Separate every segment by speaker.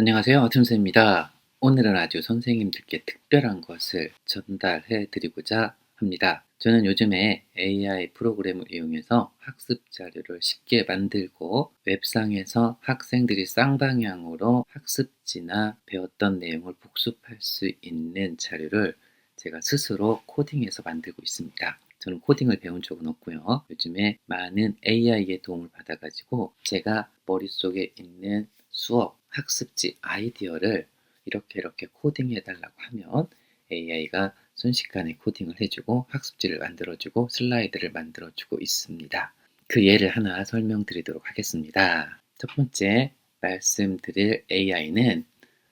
Speaker 1: 안녕하세요. 아툼쌤입니다. 오늘은 아주 선생님들께 특별한 것을 전달해 드리고자 합니다. 저는 요즘에 AI 프로그램을 이용해서 학습 자료를 쉽게 만들고 웹상에서 학생들이 쌍방향으로 학습지나 배웠던 내용을 복습할 수 있는 자료를 제가 스스로 코딩해서 만들고 있습니다. 저는 코딩을 배운 적은 없고요. 요즘에 많은 AI의 도움을 받아가지고 제가 머릿속에 있는 수업, 학습지 아이디어를 이렇게 이렇게 코딩해 달라고 하면 AI가 순식간에 코딩을 해주고 학습지를 만들어주고 슬라이드를 만들어주고 있습니다. 그 예를 하나 설명드리도록 하겠습니다. 첫 번째 말씀드릴 AI는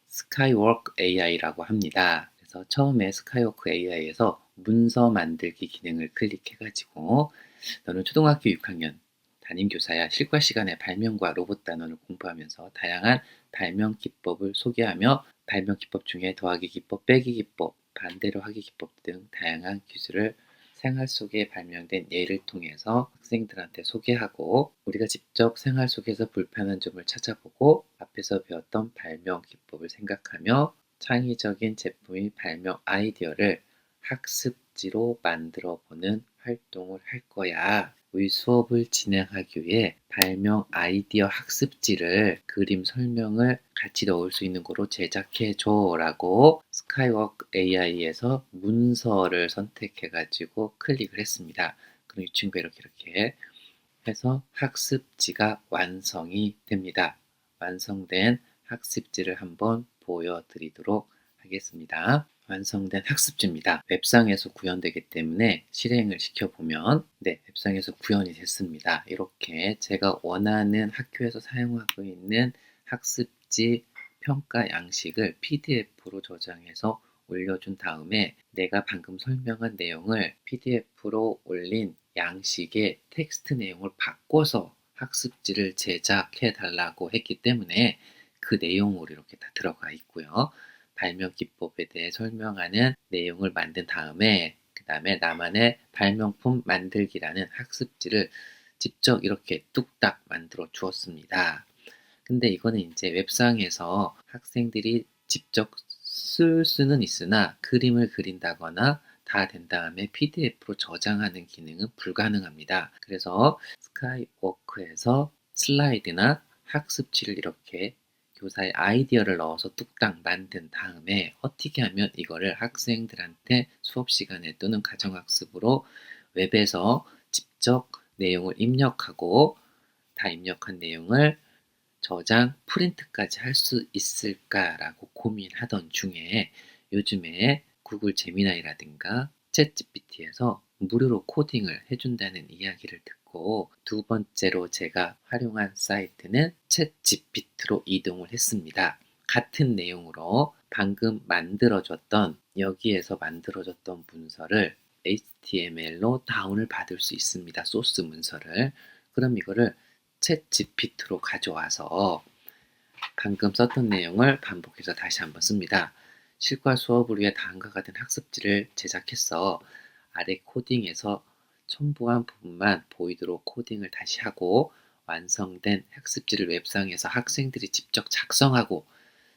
Speaker 1: 스카이워크 AI라고 합니다. 그래서 처음에 스카이워크 AI에서 문서 만들기 기능을 클릭해가지고 너는 초등학교 6학년 담임교사야 실과 시간에 발명과 로봇 단원을 공부하면서 다양한 발명 기법을 소개하며 발명 기법 중에 더하기 기법, 빼기 기법, 반대로 하기 기법 등 다양한 기술을 생활 속에 발명된 예를 통해서 학생들한테 소개하고 우리가 직접 생활 속에서 불편한 점을 찾아보고 앞에서 배웠던 발명 기법을 생각하며 창의적인 제품의 발명 아이디어를 학습지로 만들어 보는 활동을 할 거야. 우리 수업을 진행하기 위해 발명 아이디어 학습지를 그림 설명을 같이 넣을 수 있는 거로 제작해 줘라고 스카이워크 AI에서 문서를 선택해 가지고 클릭을 했습니다. 그럼 이 친구가 이렇게 이렇게 해서 학습지가 완성이 됩니다. 완성된 학습지를 한번 보여드리도록 하겠습니다. 완성된 학습지입니다. 웹상에서 구현되기 때문에 실행을 시켜보면 네, 웹상에서 구현이 됐습니다. 이렇게 제가 원하는 학교에서 사용하고 있는 학습지 평가 양식을 PDF로 저장해서 올려준 다음에 내가 방금 설명한 내용을 PDF로 올린 양식의 텍스트 내용을 바꿔서 학습지를 제작해 달라고 했기 때문에 그 내용으로 이렇게 다 들어가 있고요. 발명 기법에 대해 설명하는 내용을 만든 다음에 그 다음에 나만의 발명품 만들기라는 학습지를 직접 이렇게 뚝딱 만들어 주었습니다. 근데 이거는 이제 웹상에서 학생들이 직접 쓸 수는 있으나 그림을 그린다거나 다 된 다음에 PDF로 저장하는 기능은 불가능합니다. 그래서 스카이워크에서 슬라이드나 학습지를 이렇게 교사의 아이디어를 넣어서 뚝딱 만든 다음에 어떻게 하면 이거를 학생들한테 수업 시간에 또는 가정학습으로 웹에서 직접 내용을 입력하고 다 입력한 내용을 저장, 프린트까지 할 수 있을까라고 고민하던 중에 요즘에 구글 제미나이라든가 챗 GPT에서 무료로 코딩을 해준다는 이야기를 듣고 두 번째로 제가 활용한 사이트는 챗 GPT로 이동을 했습니다. 같은 내용으로 방금 만들어졌던 여기에서 만들어졌던 문서를 HTML로 다운을 받을 수 있습니다. 소스 문서를. 그럼 이거를 챗 GPT로 가져와서 방금 썼던 내용을 반복해서 다시 한번 씁니다. 실과 수업을 위해 다음과 같은 학습지를 제작했어. 아래 코딩에서 첨부한 부분만 보이도록 코딩을 다시 하고 완성된 학습지를 웹상에서 학생들이 직접 작성하고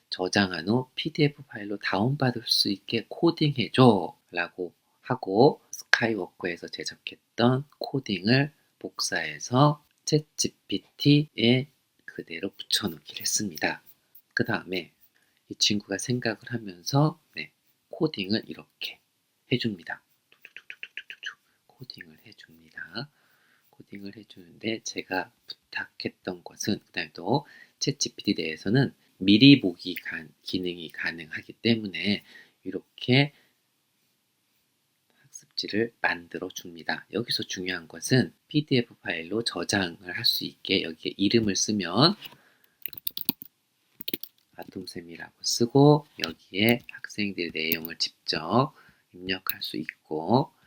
Speaker 1: 저장한 후 PDF 파일로 다운받을 수 있게 코딩해줘 라고 하고 스카이워크에서 제작했던 코딩을 복사해서 챗 GPT에 그대로 붙여넣기를 했습니다. 그 다음에 이 친구가 생각을 하면서 네, 코딩을 이렇게 해줍니다. 코딩을 해줍니다. 코딩을 해주는데 제가 부탁했던 것은 또 챗GPT 내에서는 미리 보기 간, 기능이 가능하기 때문에 이렇게 학습지를 만들어 줍니다. 여기서 중요한 것은 PDF 파일로 저장을 할 수 있게 여기에 이름을 쓰면 아톰쌤이라고 쓰고 여기에 학생들 내용을 직접 입력할 수 있고 그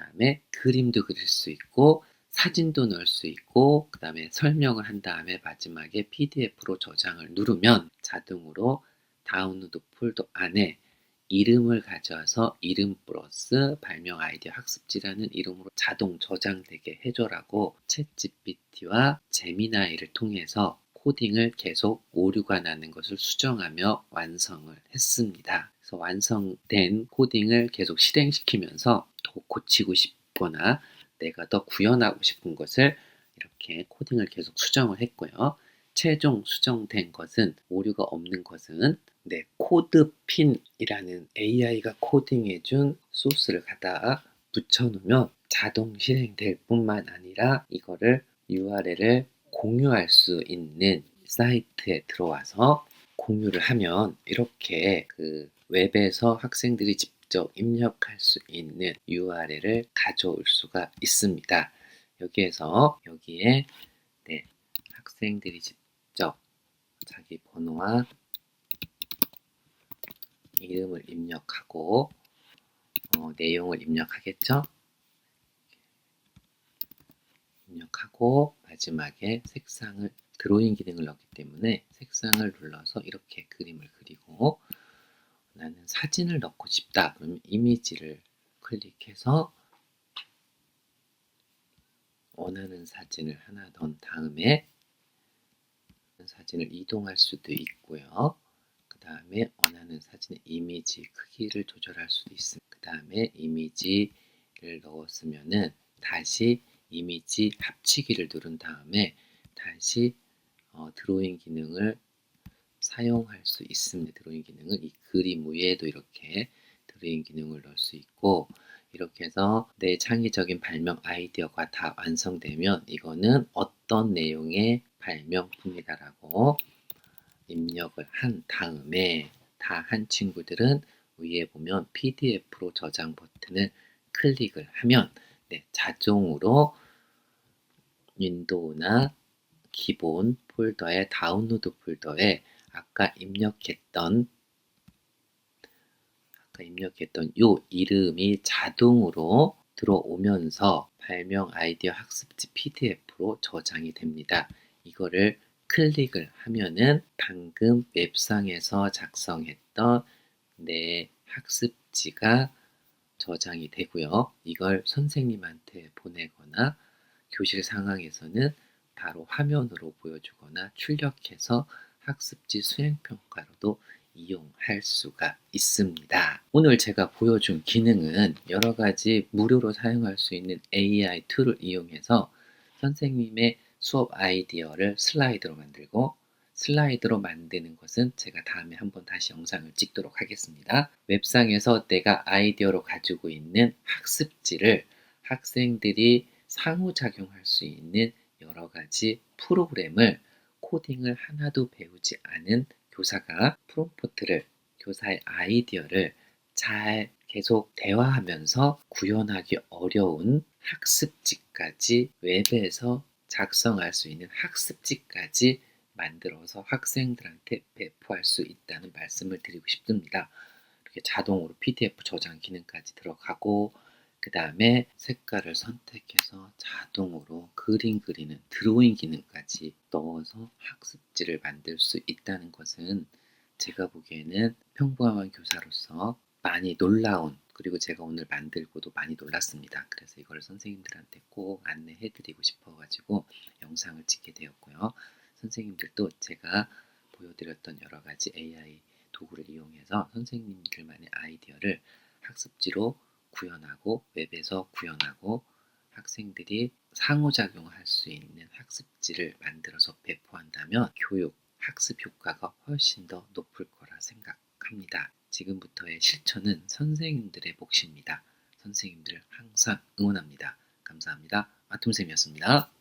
Speaker 1: 다음에 그림도 그릴 수 있고 사진도 넣을 수 있고 그 다음에 설명을 한 다음에 마지막에 PDF로 저장을 누르면 자동으로 다운로드 폴더 안에 이름을 가져와서 이름 플러스 발명 아이디어 학습지라는 이름으로 자동 저장되게 해줘라고 챗 GPT와 제미나이를 통해서 코딩을 계속 오류가 나는 것을 수정하며 완성을 했습니다. 그래서 완성된 코딩을 계속 실행시키면서 더 고치고 싶거나 내가 더 구현하고 싶은 것을 이렇게 코딩을 계속 수정을 했고요. 최종 수정된 것은 오류가 없는 것은 네, 코드핀이라는 AI가 코딩해준 소스를 갖다 붙여놓으면 자동 실행될 뿐만 아니라 이거를 URL을 공유할 수 있는 사이트에 들어와서 공유를 하면 이렇게 그 웹에서 학생들이 직접 입력할 수 있는 URL을 가져올 수가 있습니다. 여기에서 여기에 네, 학생들이 직접 자기 번호와 이름을 입력하고 어, 내용을 입력하겠죠. 입력하고 마지막에 색상을 드로잉 기능을 넣기 때문에 색상을 눌러서 이렇게 그림을 그리고 사진을 넣고 싶다. 그러면 이미지를 클릭해서 원하는 사진을 하나 넣은 다음에 사진을 이동할 수도 있고요. 그 다음에 원하는 사진의 이미지 크기를 조절할 수도 있습니다. 그 다음에 이미지를 넣었으면은 다시 이미지 합치기를 누른 다음에 다시 어, 드로잉 기능을 사용할 수 있습니다. 드로잉 기능을 이 그림 위에도 이렇게 드로잉 기능을 넣을 수 있고 이렇게 해서 내 창의적인 발명 아이디어가 다 완성되면 이거는 어떤 내용의 발명품이다라고 입력을 한 다음에 다 한 친구들은 위에 보면 PDF로 저장 버튼을 클릭을 하면 네, 자동으로 윈도우나 기본 폴더의 다운로드 폴더에 아까 입력했던 아까 입력했던 요 이름이 자동으로 들어오면서 발명 아이디어 학습지 PDF로 저장이 됩니다. 이거를 클릭을 하면은 방금 웹상에서 작성했던 내 학습지가 저장이 되고요. 이걸 선생님한테 보내거나 교실 상황에서는 바로 화면으로 보여주거나 출력해서 학습지 수행평가로도 이용할 수가 있습니다. 오늘 제가 보여준 기능은 여러 가지 무료로 사용할 수 있는 AI 툴을 이용해서 선생님의 수업 아이디어를 슬라이드로 만들고 슬라이드로 만드는 것은 제가 다음에 한번 다시 영상을 찍도록 하겠습니다. 웹상에서 내가 아이디어로 가지고 있는 학습지를 학생들이 상호작용할 수 있는 여러 가지 프로그램을 코딩을 하나도 배우지 않은 교사가 프롬포트를 교사의 아이디어를 잘 계속 대화하면서 구현하기 어려운 학습지까지 웹에서 작성할 수 있는 학습지까지 만들어서 학생들한테 배포할 수 있다는 말씀을 드리고 싶습니다. 이렇게 자동으로 PDF 저장 기능까지 들어가고 그 다음에 색깔을 선택해서 자동으로 그림 그리는 드로잉 기능까지 넣어서 학습지를 만들 수 있다는 것은 제가 보기에는 평범한 교사로서 많이 놀라운 그리고 제가 오늘 만들고도 많이 놀랐습니다. 그래서 이걸 선생님들한테 꼭 안내해 드리고 싶어 가지고 영상을 찍게 되었고요. 선생님들도 제가 보여드렸던 여러 가지 AI 도구를 이용해서 선생님들만의 아이디어를 학습지로 구현하고 웹에서 구현하고 학생들이 상호작용할 수 있는 학습지를 만들어서 배포한다면 교육, 학습 효과가 훨씬 더 높을 거라 생각합니다. 지금부터의 실천은 선생님들의 몫입니다. 선생님들 항상 응원합니다. 감사합니다. 마툼쌤이었습니다.